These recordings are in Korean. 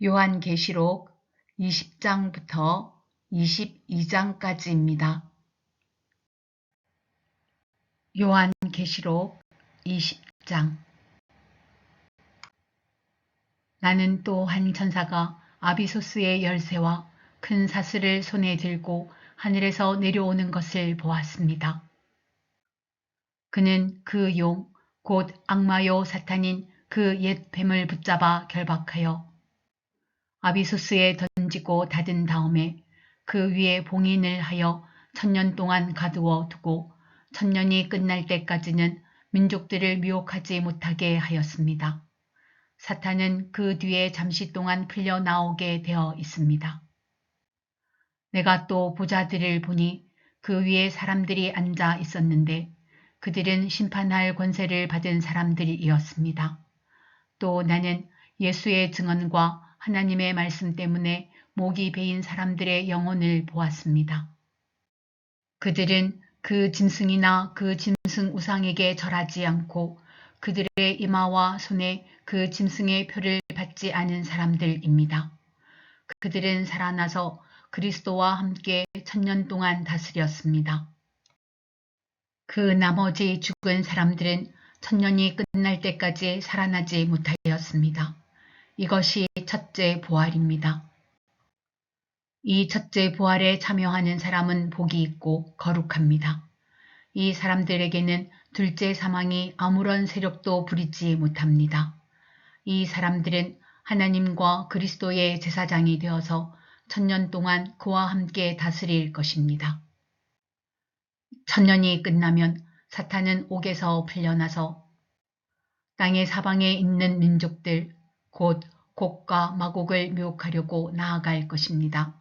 요한계시록 20장부터 22장까지입니다. 요한계시록 20장 나는 또 한 천사가 아비소스의 열쇠와 큰 사슬을 손에 들고 하늘에서 내려오는 것을 보았습니다. 그는 그 용, 곧 악마요 사탄인 그 옛 뱀을 붙잡아 결박하여 아비소스에 던지고 닫은 다음에 그 위에 봉인을 하여 천년 동안 가두어 두고 천년이 끝날 때까지는 민족들을 미혹하지 못하게 하였습니다. 사탄은 그 뒤에 잠시 동안 풀려 나오게 되어 있습니다. 내가 또 보자들을 보니 그 위에 사람들이 앉아 있었는데 그들은 심판할 권세를 받은 사람들이었습니다. 또 나는 예수의 증언과 하나님의 말씀 때문에 목이 베인 사람들의 영혼을 보았습니다. 그들은 그 짐승이나 그 짐승 우상에게 절하지 않고 그들의 이마와 손에 그 짐승의 표를 받지 않은 사람들입니다. 그들은 살아나서 그리스도와 함께 천년 동안 다스렸습니다. 그 나머지 죽은 사람들은 천년이 끝날 때까지 살아나지 못하였습니다. 이것이 첫째 부활입니다. 이 첫째 부활에 참여하는 사람은 복이 있고 거룩합니다. 이 사람들에게는 둘째 사망이 아무런 세력도 부리지 못합니다. 이 사람들은 하나님과 그리스도의 제사장이 되어서 천년 동안 그와 함께 다스릴 것입니다. 천년이 끝나면 사탄은 옥에서 풀려나서 땅의 사방에 있는 민족들, 곧 곡과 마곡을 묘혹하려고 나아갈 것입니다.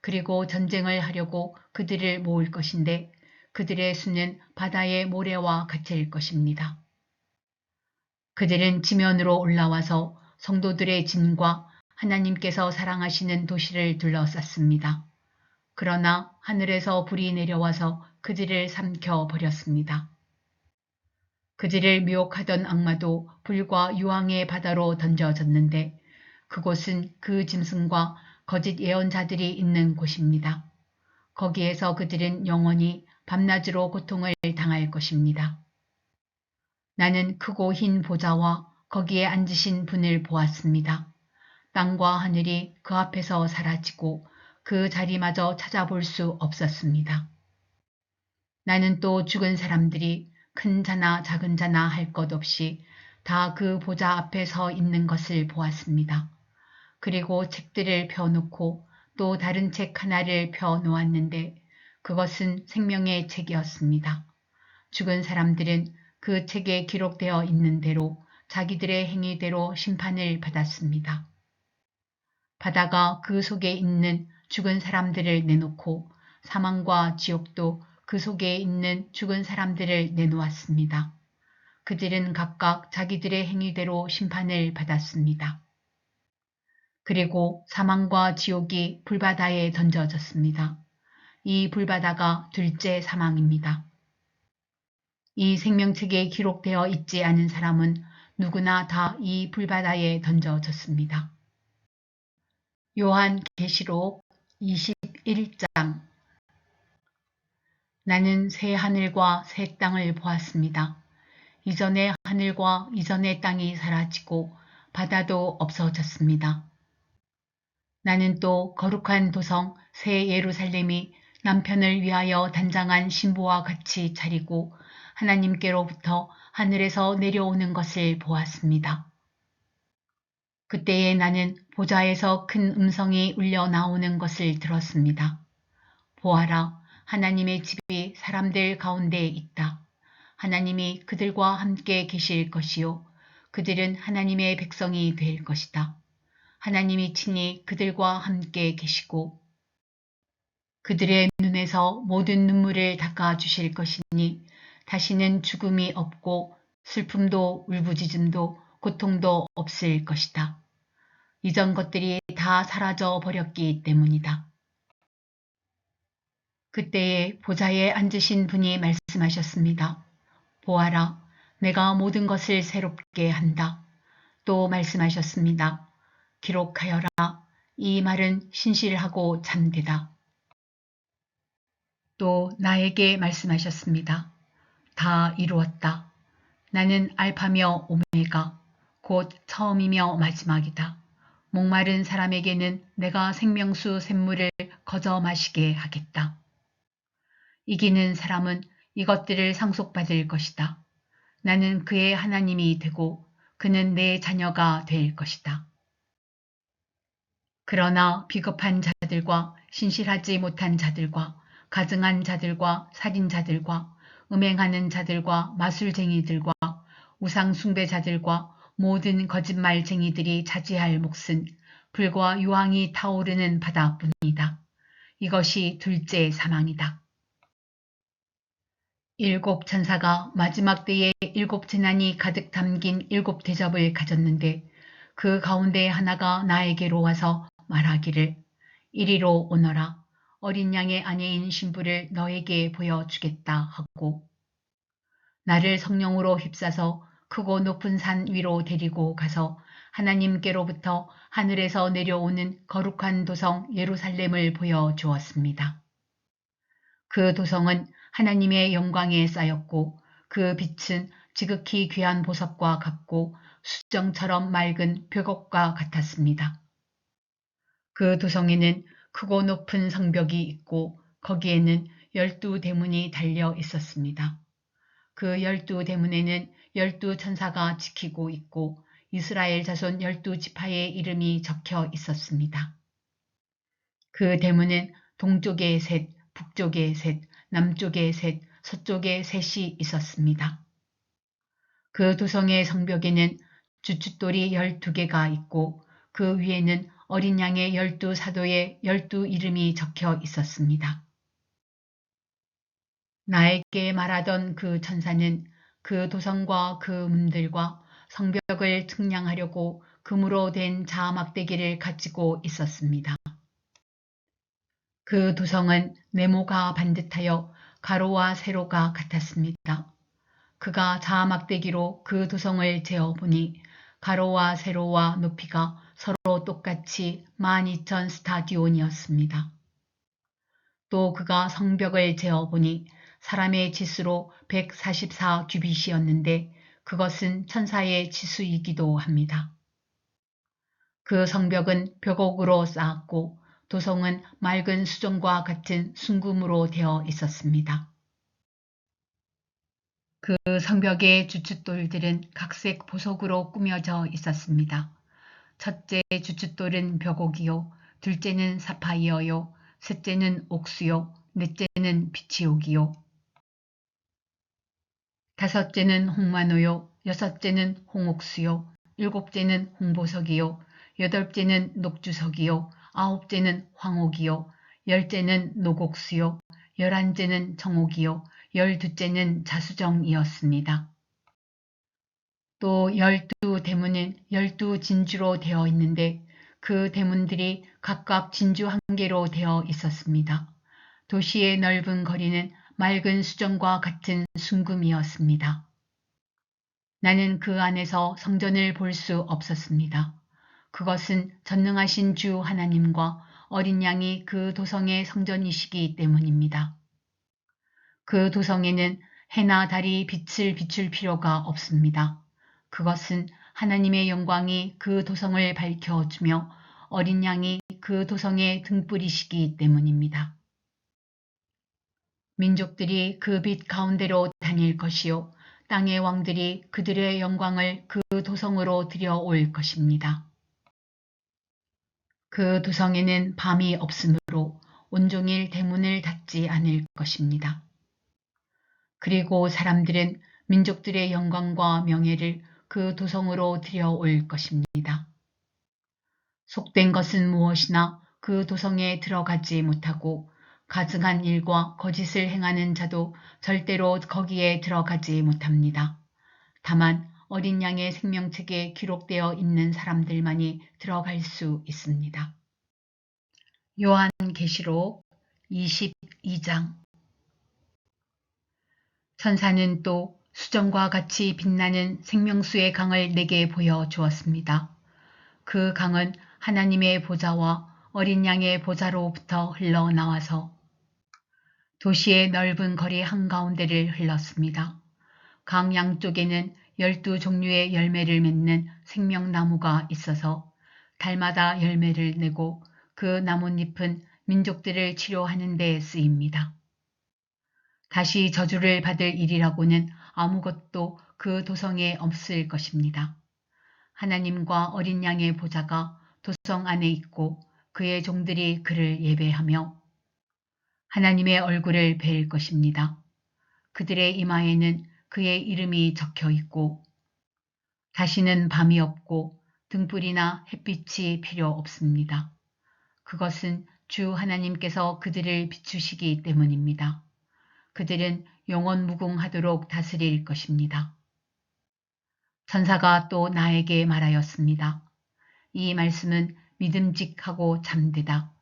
그리고 전쟁을 하려고 그들을 모을 것인데 그들의 수는 바다의 모래와 같을 것입니다. 그들은 지면으로 올라와서 성도들의 짐과 하나님께서 사랑하시는 도시를 둘러쌌습니다. 그러나 하늘에서 불이 내려와서 그들을 삼켜 버렸습니다. 그들을 미혹하던 악마도 불과 유황의 바다로 던져졌는데 그곳은 그 짐승과 거짓 예언자들이 있는 곳입니다. 거기에서 그들은 영원히 밤낮으로 고통을 당할 것입니다. 나는 크고 흰 보좌와 거기에 앉으신 분을 보았습니다. 땅과 하늘이 그 앞에서 사라지고 그 자리마저 찾아볼 수 없었습니다. 나는 또 죽은 사람들이 큰 자나 작은 자나 할 것 없이 다 그 보좌 앞에 서 있는 것을 보았습니다. 그리고 책들을 펴놓고 또 다른 책 하나를 펴 놓았는데 그것은 생명의 책이었습니다. 죽은 사람들은 그 책에 기록되어 있는 대로 자기들의 행위대로 심판을 받았습니다. 바다가 그 속에 있는 죽은 사람들을 내놓고 사망과 지옥도 그 속에 있는 죽은 사람들을 내놓았습니다. 그들은 각각 자기들의 행위대로 심판을 받았습니다. 그리고 사망과 지옥이 불바다에 던져졌습니다. 이 불바다가 둘째 사망입니다. 이 생명책에 기록되어 있지 않은 사람은 누구나 다 이 불바다에 던져졌습니다. 요한 계시록 21장 나는 새 하늘과 새 땅을 보았습니다. 이전의 하늘과 이전의 땅이 사라지고 바다도 없어졌습니다. 나는 또 거룩한 도성 새 예루살렘이 남편을 위하여 단장한 신부와 같이 차리고 하나님께로부터 하늘에서 내려오는 것을 보았습니다. 그때에 나는 보좌에서 큰 음성이 울려 나오는 것을 들었습니다. 보아라, 하나님의 집이 사람들 가운데 있다. 하나님이 그들과 함께 계실 것이요. 그들은 하나님의 백성이 될 것이다. 하나님이 친히 그들과 함께 계시고 그들의 눈에서 모든 눈물을 닦아주실 것이니 다시는 죽음이 없고 슬픔도 울부짖음도 고통도 없을 것이다. 이전 것들이 다 사라져 버렸기 때문이다. 그때에 보좌에 앉으신 분이 말씀하셨습니다. 보아라, 내가 모든 것을 새롭게 한다. 또 말씀하셨습니다. 기록하여라. 이 말은 신실하고 참되다. 또 나에게 말씀하셨습니다. 다 이루었다. 나는 알파며 오메가, 곧 처음이며 마지막이다. 목마른 사람에게는 내가 생명수 샘물을 거저 마시게 하겠다. 이기는 사람은 이것들을 상속받을 것이다. 나는 그의 하나님이 되고 그는 내 자녀가 될 것이다. 그러나 비겁한 자들과 신실하지 못한 자들과 가증한 자들과 살인자들과 음행하는 자들과 마술쟁이들과 우상숭배자들과 모든 거짓말쟁이들이 차지할 몫은 불과 유황이 타오르는 바다뿐이다. 이것이 둘째 사망이다. 일곱 천사가 마지막 때에 일곱 재난이 가득 담긴 일곱 대접을 가졌는데 그 가운데 하나가 나에게로 와서 말하기를 이리로 오너라 어린 양의 아내인 신부를 너에게 보여주겠다 하고 나를 성령으로 휩싸서 크고 높은 산 위로 데리고 가서 하나님께로부터 하늘에서 내려오는 거룩한 도성 예루살렘을 보여주었습니다. 그 도성은 하나님의 영광에 쌓였고 그 빛은 지극히 귀한 보석과 같고 수정처럼 맑은 벽옥과 같았습니다. 그 도성에는 크고 높은 성벽이 있고 거기에는 열두 대문이 달려 있었습니다. 그 열두 대문에는 열두 천사가 지키고 있고 이스라엘 자손 열두 지파의 이름이 적혀 있었습니다. 그 대문은 동쪽에 셋, 북쪽에 셋, 남쪽에 셋, 서쪽에 셋이 있었습니다. 그 도성의 성벽에는 주춧돌이 열두 개가 있고 그 위에는 어린 양의 열두 사도의 열두 이름이 적혀 있었습니다. 나에게 말하던 그 천사는 그 도성과 그 문들과 성벽을 측량하려고 금으로 된 자막대기를 가지고 있었습니다. 그 도성은 네모가 반듯하여 가로와 세로가 같았습니다. 그가 자막대기로 그 도성을 재어보니 가로와 세로와 높이가 서로 똑같이 12,000 스타디온이었습니다. 또 그가 성벽을 재어보니 사람의 지수로 144 규빗이었는데 그것은 천사의 지수이기도 합니다. 그 성벽은 벽옥으로 쌓았고 도성은 맑은 수정과 같은 순금으로 되어 있었습니다. 그 성벽의 주춧돌들은 각색 보석으로 꾸며져 있었습니다. 첫째 주춧돌은 벽옥이요, 둘째는 사파이어요, 셋째는 옥수요, 넷째는 비치옥이요, 다섯째는 홍마노요, 여섯째는 홍옥수요, 일곱째는 홍보석이요, 여덟째는 녹주석이요, 아홉째는 황옥이요, 열째는 노곡수요, 열한째는 정옥이요, 열두째는 자수정이었습니다. 또 열두 대문은 열두 진주로 되어 있는데 그 대문들이 각각 진주 한 개로 되어 있었습니다. 도시의 넓은 거리는 맑은 수정과 같은 순금이었습니다. 나는 그 안에서 성전을 볼 수 없었습니다. 그것은 전능하신 주 하나님과 어린 양이 그 도성의 성전이시기 때문입니다. 그 도성에는 해나 달이 빛을 비출 필요가 없습니다. 그것은 하나님의 영광이 그 도성을 밝혀주며 어린 양이 그 도성의 등불이시기 때문입니다. 민족들이 그 빛 가운데로 다닐 것이요 땅의 왕들이 그들의 영광을 그 도성으로 들여올 것입니다. 그 도성에는 밤이 없으므로 온종일 대문을 닫지 않을 것입니다. 그리고 사람들은 민족들의 영광과 명예를 그 도성으로 들여올 것입니다. 속된 것은 무엇이나 그 도성에 들어가지 못하고 가증한 일과 거짓을 행하는 자도 절대로 거기에 들어가지 못합니다. 다만 어린 양의 생명책에 기록되어 있는 사람들만이 들어갈 수 있습니다. 요한 계시록 22장 천사는 또 수정과 같이 빛나는 생명수의 강을 내게 보여 주었습니다. 그 강은 하나님의 보좌와 어린 양의 보좌로부터 흘러나와서 도시의 넓은 거리 한가운데를 흘렀습니다. 강 양쪽에는 열두 종류의 열매를 맺는 생명나무가 있어서 달마다 열매를 내고 그 나뭇잎은 민족들을 치료하는 데 쓰입니다. 다시 저주를 받을 일이라고는 아무것도 그 도성에 없을 것입니다. 하나님과 어린 양의 보좌가 도성 안에 있고 그의 종들이 그를 예배하며 하나님의 얼굴을 뵐 것입니다. 그들의 이마에는 그의 이름이 적혀 있고 다시는 밤이 없고 등불이나 햇빛이 필요 없습니다. 그것은 주 하나님께서 그들을 비추시기 때문입니다. 그들은 영원 무궁하도록 다스릴 것입니다. 천사가 또 나에게 말하였습니다. 이 말씀은 믿음직하고 잠되다.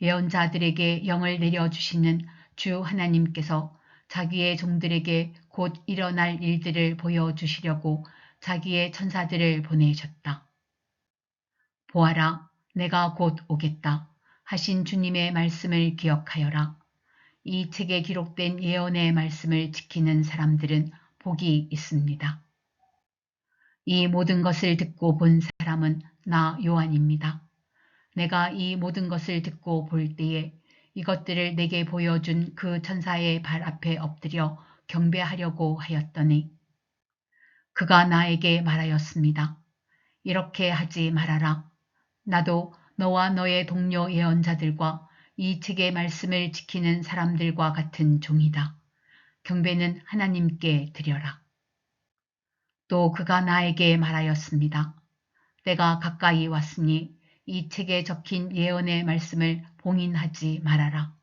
예언자들에게 영을 내려주시는 주 하나님께서 자기의 종들에게 곧 일어날 일들을 보여주시려고 자기의 천사들을 보내셨다. 보아라, 내가 곧 오겠다. 하신 주님의 말씀을 기억하여라. 이 책에 기록된 예언의 말씀을 지키는 사람들은 복이 있습니다. 이 모든 것을 듣고 본 사람은 나 요한입니다. 내가 이 모든 것을 듣고 볼 때에 이것들을 내게 보여준 그 천사의 발 앞에 엎드려 경배하려고 하였더니 그가 나에게 말하였습니다. 이렇게 하지 말아라. 나도 너와 너의 동료 예언자들과 이 책의 말씀을 지키는 사람들과 같은 종이다. 경배는 하나님께 드려라. 또 그가 나에게 말하였습니다. 내가 가까이 왔으니 이 책에 적힌 예언의 말씀을 봉인하지 말아라.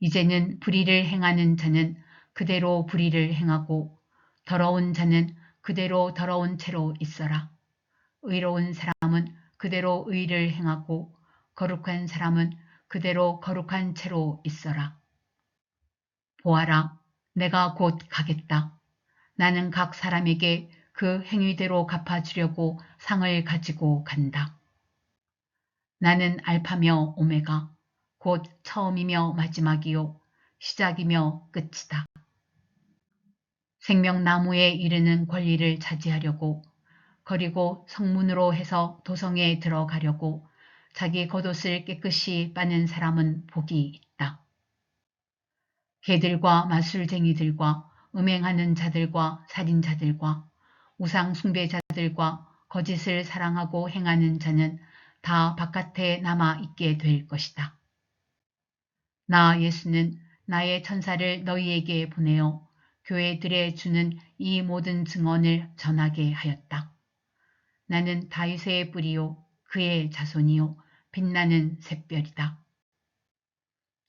이제는 불의를 행하는 자는 그대로 불의를 행하고 더러운 자는 그대로 더러운 채로 있어라. 의로운 사람은 그대로 의를 행하고 거룩한 사람은 그대로 거룩한 채로 있어라. 보아라, 내가 곧 가겠다. 나는 각 사람에게 그 행위대로 갚아주려고 상을 가지고 간다. 나는 알파며 오메가, 곧 처음이며 마지막이요, 시작이며 끝이다. 생명나무에 이르는 권리를 차지하려고 그리고 성문으로 해서 도성에 들어가려고 자기 겉옷을 깨끗이 빠는 사람은 복이 있다. 개들과 마술쟁이들과 음행하는 자들과 살인자들과 우상 숭배자들과 거짓을 사랑하고 행하는 자는 다 바깥에 남아 있게 될 것이다. 나 예수는 나의 천사를 너희에게 보내어 교회들에 주는 이 모든 증언을 전하게 하였다. 나는 다윗의 뿌리요 그의 자손이요 빛나는 샛별이다.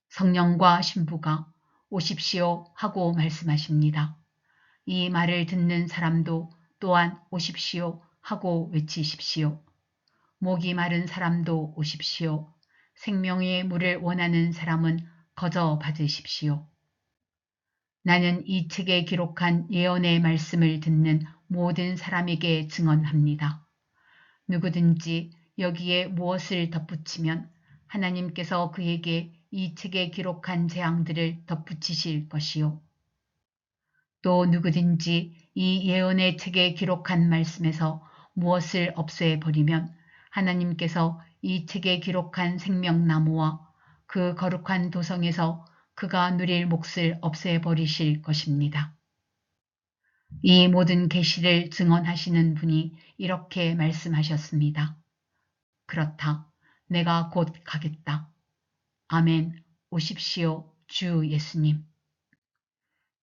성령과 신부가 오십시오 하고 말씀하십니다. 이 말을 듣는 사람도 또한 오십시오 하고 외치십시오. 목이 마른 사람도 오십시오. 생명의 물을 원하는 사람은 거저 받으십시오. 나는 이 책에 기록한 예언의 말씀을 듣는 모든 사람에게 증언합니다. 누구든지 여기에 무엇을 덧붙이면 하나님께서 그에게 이 책에 기록한 재앙들을 덧붙이실 것이요. 또 누구든지 이 예언의 책에 기록한 말씀에서 무엇을 없애버리면 하나님께서 이 책에 기록한 생명나무와 그 거룩한 도성에서 그가 누릴 몫을 없애버리실 것입니다. 이 모든 계시를 증언하시는 분이 이렇게 말씀하셨습니다. 그렇다. 내가 곧 가겠다. 아멘. 오십시오. 주 예수님.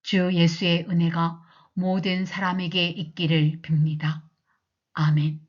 주 예수의 은혜가 모든 사람에게 있기를 빕니다. 아멘.